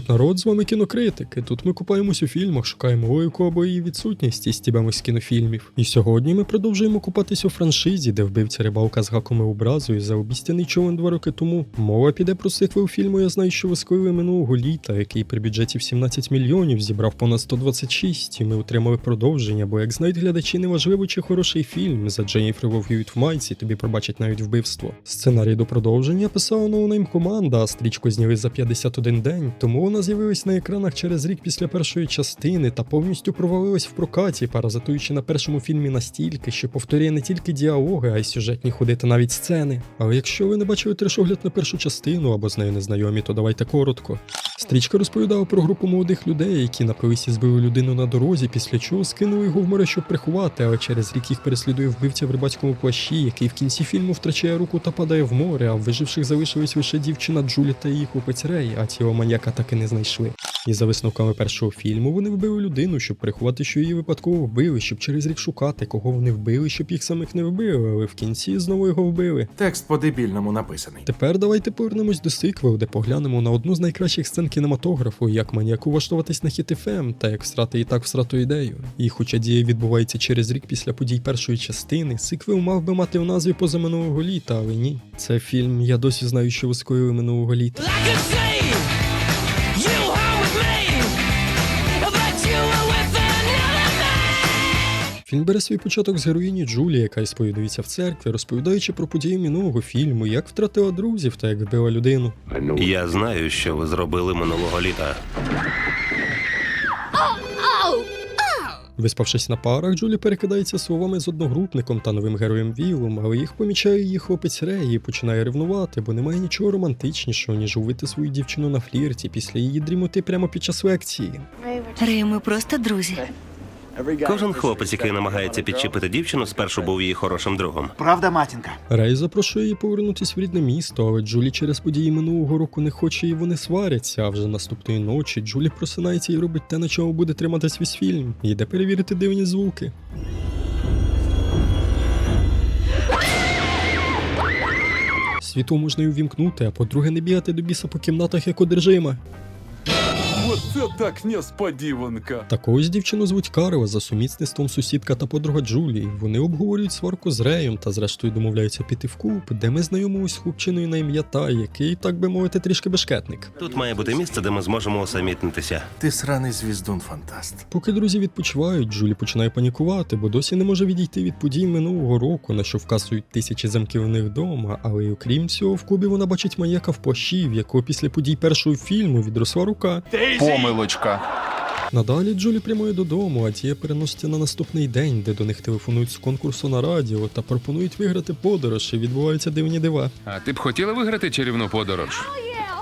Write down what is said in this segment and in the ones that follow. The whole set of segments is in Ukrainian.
Привіт, народ! З вами кінокритики. Тут ми купаємось у фільмах, шукаємо логіку або її відсутність і стібемось з кінофільмів. І сьогодні ми продовжуємо купатись у франшизі, де вбивця рибалка з гаком і образою за обіцяний човен два роки тому. Мова піде про сиквел фільму Я знаю, що ви минулого літа, який при бюджеті в 17 мільйонів зібрав понад 126, і ми отримали продовження, бо як знають глядачі, неважливо чи хороший фільм, за Дженніфер Лов в майці тобі пробачать навіть вбивство. Сценарій до продовження писала ноунейм команда, а стрічку зняли за 51 день, тому вона з'явилась на екранах через рік після першої частини та повністю провалилась в прокаті, паразитуючи на першому фільмі настільки, що повторює не тільки діалоги, а й сюжетні ходи та навіть сцени. Але якщо ви не бачили трешогляд на першу частину або з нею не знайомі, то давайте коротко. Стрічка розповідала про групу молодих людей, які напились і збили людину на дорозі, після чого скинули його в море, щоб приховати, але через рік їх переслідує вбивця в рибацькому плащі, який в кінці фільму втрачає руку та падає в море, а в виживших залишились лише дівчина Джулі та її хлопець Рей, а тіло маньяка так і не знайшли. І за висновками першого фільму вони вбили людину, щоб приховати, що її випадково вбили, щоб через рік шукати, кого вони вбили, щоб їх самих не вбили, але в кінці знову його вбили. Текст по-дебільному написаний. Тепер давайте повернемось до сиквелу, де поглянемо на одну з найкращих сцен кінематографу, як маніяку влаштуватись на хіт ФМ, та як всрати і так всрату ідею. І хоча дія відбувається через рік після подій першої частини, сиквел мав би мати в назві позаминулого літа, але ні. Це фільм Я досі знаю, що ви скоїли минулого літа. Фільм бере свій початок з героїні Джулі, яка сповідується в церкві, розповідаючи про події минулого фільму, як втратила друзів та як вбила людину. Я знаю, що ви зробили минулого літа. Виспавшись на парах, Джулі перекидається словами з одногрупником та новим героєм Вілом, але їх помічає її хлопець Рей і починає ревнувати, бо немає нічого романтичнішого, ніж увити свою дівчину на флірті після її дрімоти прямо під час лекції. Рей, ми просто друзі. Кожен хлопець, який намагається підчепити дівчину, спершу був її хорошим другом. Правда, матінка? Рей запрошує її повернутись в рідне місто, але Джулі через події минулого року не хоче і вони сваряться. А вже наступної ночі Джулі просинається і робить те, на чому буде триматись весь фільм. Йде перевірити дивні звуки. Світло можна й увімкнути, а по-друге, не бігати до біса по кімнатах як одержима. Оце так несподіванка. Так ось дівчину звуть Карла за сумісництвом сусідка та подруга Джулії. Вони обговорюють сварку з Реєм та зрештою домовляються піти в клуб, де ми знайомимось з хлопчиною на ім'я Тай, який, так би мовити, трішки бешкетник. Тут має бути місце, де ми зможемо усамітнитися. Ти сраний звіздун фантаст. Поки друзі відпочивають, Джулі починає панікувати, бо досі не може відійти від подій минулого року, на що вказують тисячі замків в них вдома. Але й окрім цього, в клубі вона бачить маньяка в плащі, в якого після подій першого фільму відросла рука. Помилочка. Надалі Джулі прямує додому, а дія переноситься на наступний день, де до них телефонують з конкурсу на радіо та пропонують виграти подорож, і відбуваються дивні дива. А ти б хотіла виграти чарівну подорож?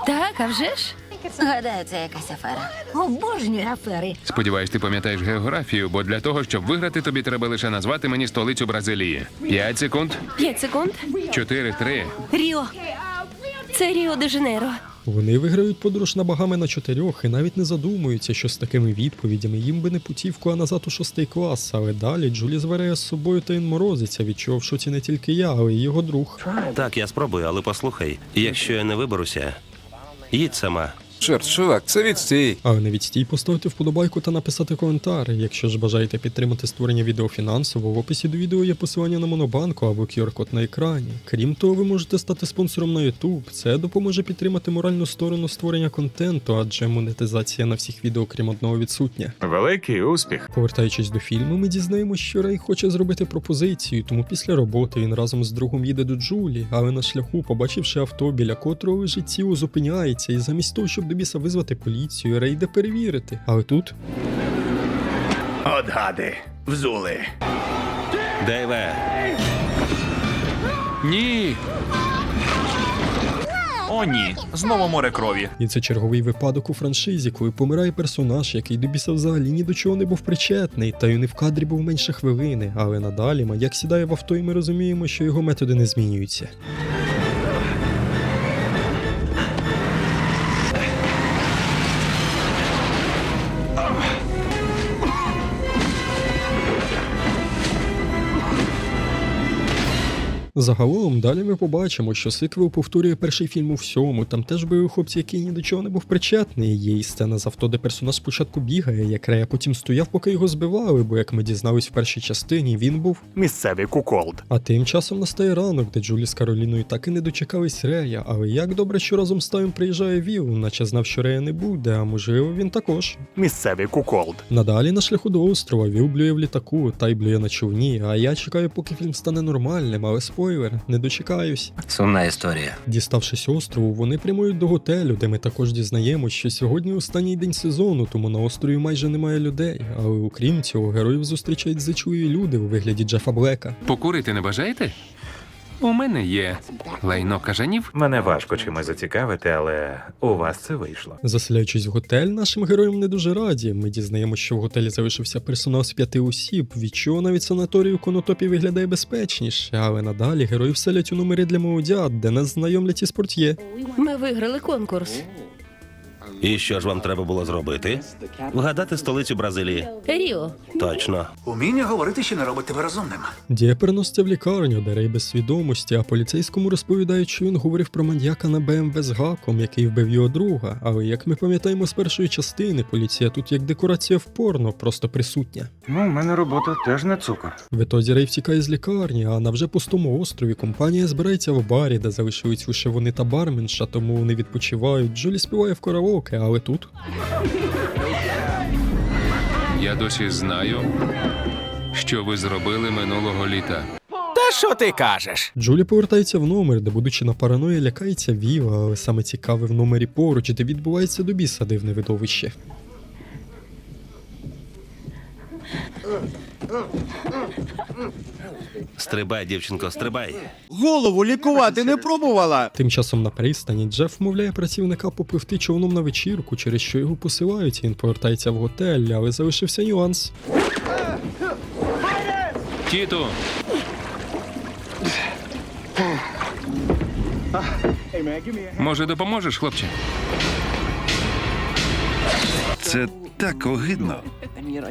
Так, а вже ж? Гадаю, це якась афера. Обожнюю афери. Сподіваюсь, ти пам'ятаєш географію, бо для того, щоб виграти, тобі треба лише назвати мені столицю Бразилії. П'ять секунд, П'ять секунд. чотири, три. Ріо. Це Ріо де Жанейро. Вони виграють подорож на багами на чотирьох і навіть не задумуються, що з такими відповідями їм би не путівку, а назад у шостий клас. Але далі Джулі звереє з собою та він морозиться, відчував, шоці не тільки я, але й його друг. Так, я спробую, але послухай, якщо я не виберуся, їдь сама. Чорт, чувак, це відстій. Але не відстій поставити вподобайку та написати коментар. Якщо ж бажаєте підтримати створення відео фінансово, в описі до відео є посилання на монобанку або QR-код на екрані. Крім того, ви можете стати спонсором на YouTube. Це допоможе підтримати моральну сторону створення контенту, адже монетизація на всіх відео, крім одного, відсутня. Великий успіх. Повертаючись до фільму, ми дізнаємося, що Рей хоче зробити пропозицію, тому після роботи він разом з другом їде до Джулі, але на шляху, побачивши авто, біля котрого лежить тіло, зупиняється, і замість того, щоб до біса визвати поліцію, Рей йде перевірити. Але тут От гади, взули. Дейве, Ні. О, ні, знову море крові. І це черговий випадок у франшизі, коли помирає персонаж, який до біса взагалі ні до чого не був причетний, та й не в кадрі був менше хвилини. Але надалі маяк сідає в авто, і ми розуміємо, що його методи не змінюються. Загалом, далі ми побачимо, що сиквел повторює перший фільм у всьому. Там теж були хлопці, який ні до чого не був причетний. Є і сцена з авто, де персонаж спочатку бігає, як Рея потім стояв, поки його збивали, бо як ми дізнались в першій частині, він був. Місцевий куколд. А тим часом настає ранок, де Джулі з Кароліною так і не дочекались Рея. Але як добре, що разом з Таєм приїжджає Віл, наче знав, що Рея не буде, а можливо він також. Місцевий куколд. Надалі на шляху до острова Віл блює в літаку, та й блює на човні, а я чекаю, поки фільм стане нормальним, але спойлер, не дочекаюсь. Сумна історія. Діставшись острову, вони прямують до готелю, де ми також дізнаємось, що сьогодні останній день сезону, тому на острові майже немає людей. Але окрім цього, героїв зустрічають зачуї люди у вигляді Джефа Блека. Покурити не бажаєте? У мене є лайно кажанів. Мене важко чимось зацікавити, але у вас це вийшло. Заселяючись в готель, нашим героям не дуже раді. Ми дізнаємося, що в готелі залишився персонал з п'яти осіб, від чого навіть санаторій у конотопі виглядає безпечніше. Але надалі герої вселять у номери для молодят, де нас знайомлять із портьє. Ми виграли конкурс. І що ж вам треба було зробити? Вгадати столицю Бразилії. Ріо. Точно. Уміння говорити ще не робить тебе розумним. Дія переноситься в лікарню, де Рей без свідомості, а поліцейському розповідають, що він говорив про маньяка на БМВ з гаком, який вбив його друга. Але як ми пам'ятаємо з першої частини, поліція тут як декорація в порно, просто присутня. Ну, у мене робота теж не цукор. В ітозі Рей втікає з лікарні, а на вже пустому острові компанія збирається в барі, де залишились лише вони та барменша, тому вони відпочивають. Джолі співає в караоке, але тут Я досі знаю, що ви зробили минулого літа. Та що ти кажеш? Джулі повертається в номер, де, будучи на параної, лякається Віва, але саме цікаве в номері поруч, де відбувається до біса дивне видовище. Стрибай, дівчинко, стрибай. Голову лікувати не пробувала. Тим часом на пристані Джеф вмовляє працівника попливти човном на вечірку, через що його посилають, і він повертається в готель, але залишився нюанс. Тіту! Може, допоможеш, хлопче? Це так огидно.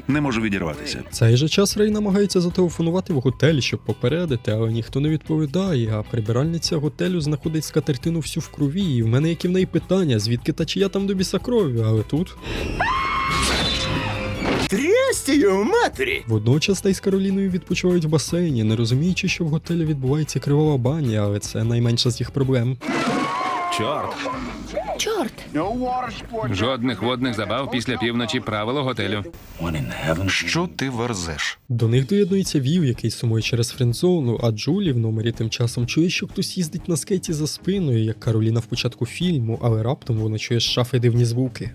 Не можу відірватися. Цей же час Рей намагається зателефонувати в готель, щоб попередити, але ніхто не відповідає. А прибиральниця готелю знаходить скатертину всю в крові. І в мене які в неї питання, звідки та чия там до біса крові, але тут. Трястію матері! Водночас та й з Кароліною відпочивають в басейні, не розуміючи, що в готелі відбувається кривава баня, але це найменша з їх проблем. Чорт. Чорт. Жодних водних забав після півночі правило готелю. Що ти верзеш? До них доєднується Вів, який сумує через френдзону, а Джулі в номері тим часом чує, що хтось їздить на скейті за спиною, як Кароліна в початку фільму, але раптом вона чує з шафи дивні звуки.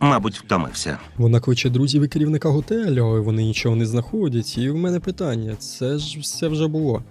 Мабуть, втомився. Вона кличе друзів і керівника готелю, але вони нічого не знаходять. І в мене питання: це ж все вже було.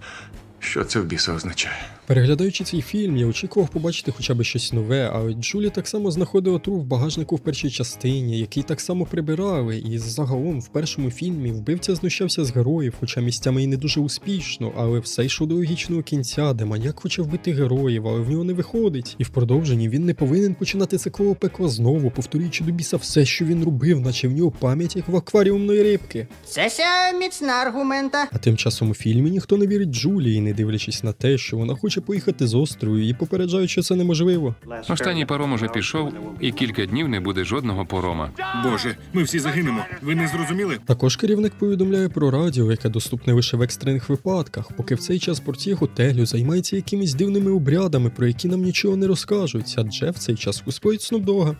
Що це в біса означає? Переглядаючи цей фільм, я очікував побачити хоча б щось нове, але Джулі так само знаходила труп в багажнику в першій частині, який так само прибирали, і загалом в першому фільмі вбивця знущався з героїв, хоча місцями і не дуже успішно, але все йшло до логічного кінця, де маньяк хоче вбити героїв, але в нього не виходить. І в продовженні він не повинен починати циклове пекло знову, повторюючи до біса все, що він робив, наче в нього пам'ять як в акваріумної рибки. Це ся міцна аргумента. А тим часом у фільмі ніхто не вірить Джулії, не дивлячись на те, що вона хоче поїхати з острову і попереджають, що це неможливо. Останній паром уже пішов, і кілька днів не буде жодного порома. Боже, ми всі загинемо. Ви не зрозуміли? Також керівник повідомляє про радіо, яке доступне лише в екстрених випадках, поки в цей час портє готелю займається якимись дивними обрядами, про які нам нічого не розкажуть, адже в цей час успоїть Снупдога.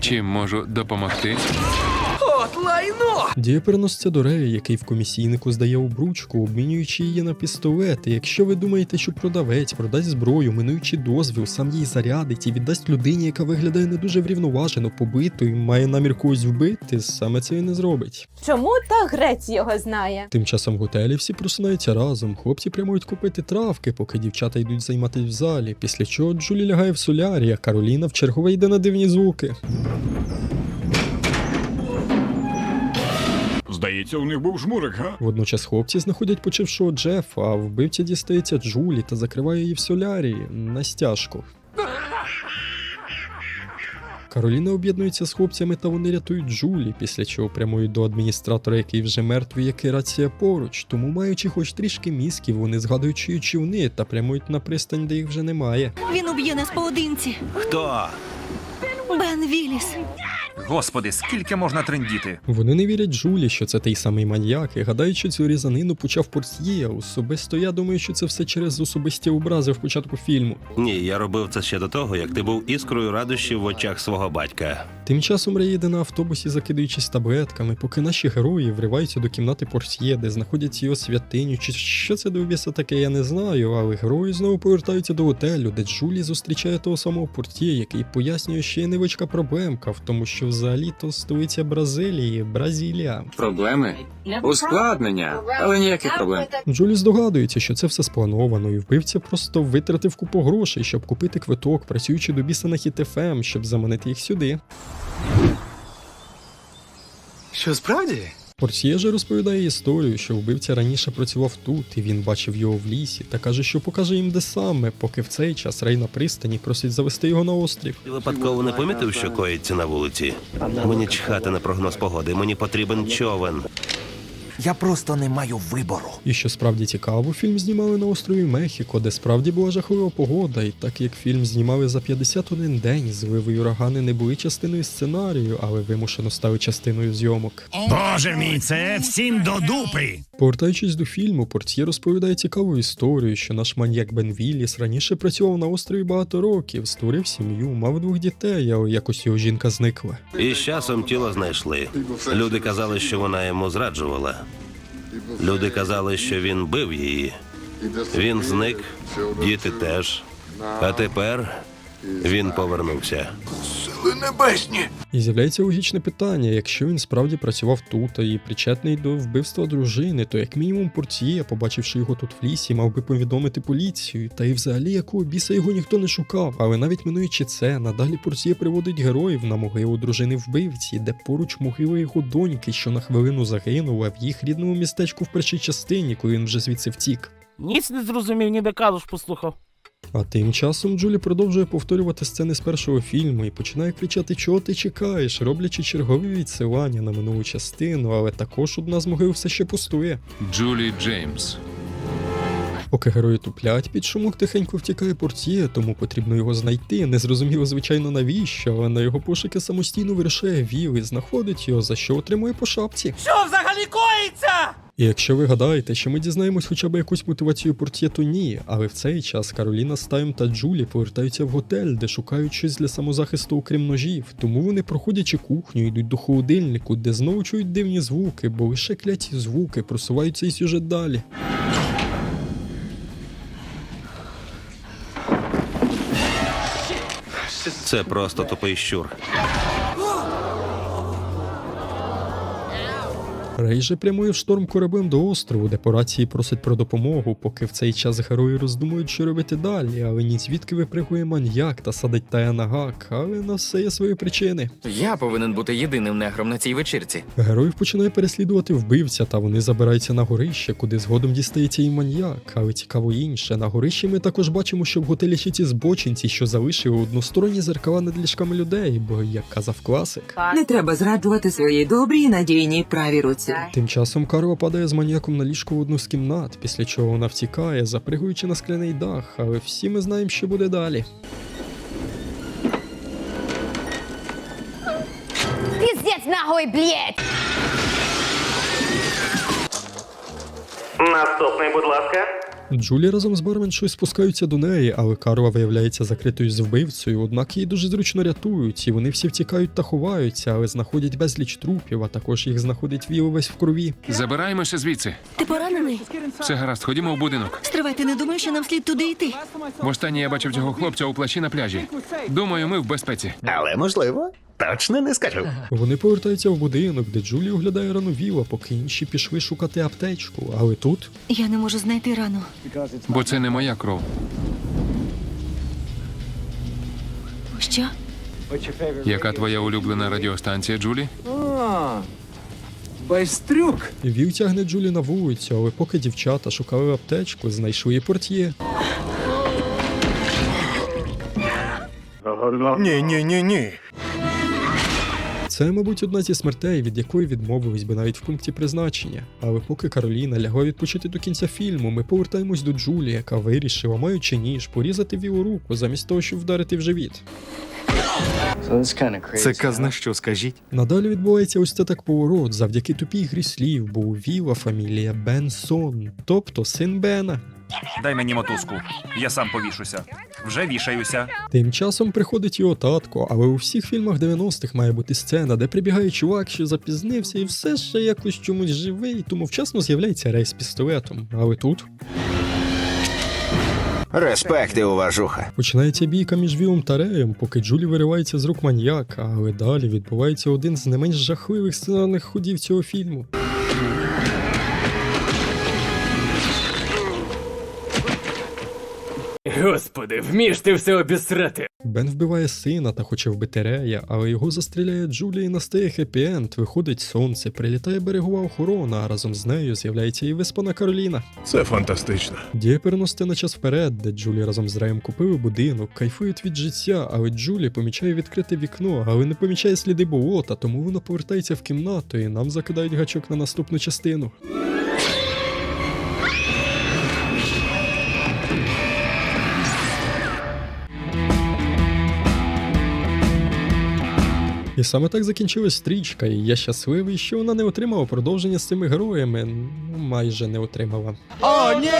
Чим можу допомогти? От лайно! Дія переноситься до Рея, який в комісійнику здає обручку, обмінюючи її на пістолет. І якщо ви думаєте, що продавець продасть зброю, минуючи дозвіл, сам її зарядить і віддасть людині, яка виглядає не дуже врівноважено, побитою, і має намір когось вбити, саме це і не зробить. Чому та грець його знає? Тим часом в готелі всі просинаються разом. Хлопці прямують купити травки, поки дівчата йдуть займатись в залі. Після чого Джулі лягає в солярі, а Кароліна в чергове йде на дивні звуки. Здається, у них був жмурик, га? Водночас хлопці знаходять почившого Джефа, а вбивця дістається Джулі та закриває її в солярі на стяжку. Кароліна об'єднується з хлопцями та вони рятують Джулі, після чого прямують до адміністратора, який вже мертвий, як і рація поруч. Тому, маючи хоч трішки мізків, вони згадують чиї човни та прямують на пристань, де їх вже немає. Він уб'є нас поодинці. Хто? Бен Вілліс. Господи, скільки можна трендіти? Вони не вірять Джулі, що це той самий маньяк, і гадають, що цю різанину почав портьє. Особисто я думаю, що це все через особисті образи в початку фільму. Ні, я робив це ще до того, як ти був іскрою радощі в очах свого батька. Тим часом Рей їде на автобусі, закидуючись таблетками, поки наші герої вриваються до кімнати портьє, де знаходять його святиню. Чи що це до біса таке, я не знаю, але герої знову повертаються до готелю, де Джулі зустрічає того самого портьє, який пояснює, що є невеличка проблемка в тому, що взагалі-то столиця Бразилії, Бразилія. Проблеми? Ускладнення, але ніяких проблем. Джулі здогадується, що це все сплановано, і вбивця просто витратив купу грошей, щоб купити квиток, працюючи до біса на хіт-ФМ, щоб заманити їх сюди. Що справді? Портьє же розповідає історію, що вбивця раніше працював тут, і він бачив його в лісі, та каже, що покаже їм де саме, поки в цей час Рей на пристані просить завести його на острів. Ти випадково не помітив, що коїться на вулиці? Мені чхати на прогноз погоди, мені потрібен човен. Я просто не маю вибору. І що справді цікаво, фільм знімали на острові Мехіко, де справді була жахлива погода, і так як фільм знімали за 51 день, зливи й урагани не були частиною сценарію, але вимушено стали частиною зйомок. Боже мій, це всім до дупи. Повертаючись до фільму, Портьє розповідає цікаву історію, що наш маньяк Бен Вілліс раніше працював на острові багато років, створив сім'ю, мав двох дітей, але якось його жінка зникла. І з часом тіло знайшли. Люди казали, що вона йому зраджувала. Люди казали, що він бив її. Він зник, діти теж. А тепер він повернувся. небесні, І з'являється логічне питання: якщо він справді працював тут і причетний до вбивства дружини, то як мінімум Портьє, побачивши його тут в лісі, мав би повідомити поліцію. Та й взагалі якого біса його ніхто не шукав. Але навіть минуючи це, надалі Портьє приводить героїв на могилу дружини вбивці, де поруч могила його доньки, що на хвилину загинула в їх рідному містечку в першій частині, коли він вже звідси втік. Ніц не зрозумів, ніби калуш послухав. А тим часом Джулі продовжує повторювати сцени з першого фільму і починає кричати, чого ти чекаєш, роблячи чергові відсилання на минулу частину, але також одна з могил все ще пустує. Джулі Джеймс. Поки герої туплять, під шумок тихенько втікає портьє, тому потрібно його знайти. Незрозуміло, звичайно, навіщо, але на його пошуки самостійно вирішає Віл і знаходить його, за що отримує по шапці. Що взагалі коїться? І якщо ви гадаєте, що ми дізнаємось хоча б якусь мотивацію портьє, то ні. Але в цей час Кароліна з Тайм та Джулі повертаються в готель, де шукають щось для самозахисту, окрім ножів. Тому вони, проходячи кухню, йдуть до холодильнику, де знову чують дивні звуки, бо лише кляті звуки просувають цей сюжет далі. Це просто тупий щур. Рей же прямує в шторм кораблем до острову, де по рації просить про допомогу, поки в цей час герої роздумують, що робити далі, але ні звідки випригує маньяк та садить Тая на гак, але на все є свої причини. Я повинен бути єдиним негром на цій вечірці. Героїв починає переслідувати вбивця, та вони забираються на горище, куди згодом дістається і маньяк. Але цікаво інше. На горищі ми також бачимо, що в готелі ще ті збочинці, що залишили односторонні зеркала над ліжками людей, бо, як казав класик. Не треба зраджувати своїй добрій і надійній правій руці. Тим часом Карла падає з маніяком на ліжко в одну з кімнат, після чого вона втікає, запригуючи на скляний дах, але всі ми знаємо, що буде далі. Піздець нахуй, блєть! Наступний, будь ласка. Джулі разом з барменшою спускаються до неї, але Карла виявляється закритою з вбивцею, однак її дуже зручно рятують, і вони всі втікають та ховаються, але знаходять безліч трупів, а також їх знаходить Віл весь в крові. Забираємося звідси. Ти поранений? Все гаразд, ходімо в будинок. Стривай, ти не думаєш, що нам слід туди йти? Востаннє я бачив цього хлопця у плащі на пляжі. Думаю, ми в безпеці. Але можливо, точно не скажу. Вони повертаються в будинок, де Джулі оглядає рану Віла, поки інші пішли шукати аптечку. Але тут Я не можу знайти рану. Бо це не моя кров. Що? Яка твоя улюблена радіостанція, Джулі? Байстрюк. Віл тягне Джулі на вулицю, але поки дівчата шукали аптечку, знайшли і портьє. Ні, ні, ні, ні. Це, мабуть, одна зі смертей, від якої відмовились би навіть в пункті призначення. Але поки Кароліна лягла відпочити до кінця фільму, ми повертаємось до Джулі, яка вирішила, маючи ніж, порізати вілу руку, замість того, щоб вдарити в живіт. Це казна що, скажіть? Надалі відбувається ось це так поворот завдяки тупій грі слів, бо у Віла фамілія Бенсон, тобто син Бена. Дай мені мотузку. Я сам повішуся. Вже вішаюся. Тим часом приходить його татко, але у всіх фільмах 90-х має бути сцена, де прибігає чувак, що запізнився і все ще якось чомусь живий, тому вчасно з'являється рейс з пістолетом. Але тут Респект і уважуха. починається бійка між Вілом та Реєм, поки Джулі виривається з рук маньяка, але далі відбувається один з не менш жахливих сценарних ходів цього фільму. Господи, вмієш ти все обісрати. Бен вбиває сина та хоче вбити Рея, але його застріляє Джулі і настає хеппі-енд, виходить сонце, прилітає берегова охорона, а разом з нею з'являється і виспана Кароліна. Це фантастично. Дія переноситься на час вперед, де Джулі разом з Реєм купили будинок, кайфують від життя, але Джулі помічає відкрите вікно, але не помічає сліди болота, тому воно повертається в кімнату і нам закидають гачок на наступну частину. І саме так закінчилась стрічка, і я щасливий, що вона не отримала продовження з цими героями. Ну, майже не отримала. О, ні!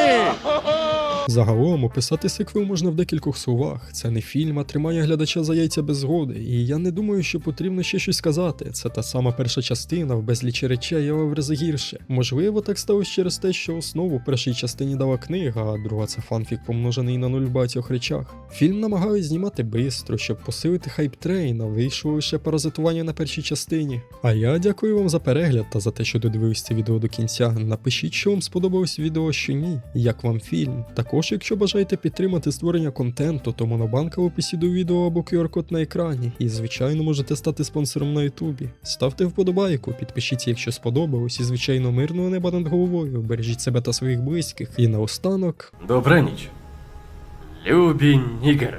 Загалом описати сиквел можна в декількох словах. Це не фільм, а тримає глядача за яйця без згоди. І я не думаю, що потрібно ще щось сказати. Це та сама перша частина в безлічі речей, але в рази гірше. Можливо, так сталося через те, що основу першій частині дала книга, а друга це фанфік помножений на нуль в багатьох речах. Фільм намагають знімати бистро, щоб посилити хайп трейн, вийшло лише паразитування на першій частині. А я дякую вам за перегляд та за те, що додивились відео до кінця. Напишіть, що вам сподобалось відео, що ні, як вам фільм. Також, якщо бажаєте підтримати створення контенту, то монобанка в описі до відео або QR-код на екрані. І, звичайно, можете стати спонсором на Ютубі. Ставте вподобайку, підпишіться, якщо сподобалось, і звичайно, мирного неба над головою. Бережіть себе та своїх близьких. І наостанок. Добра ніч. Любі нігери.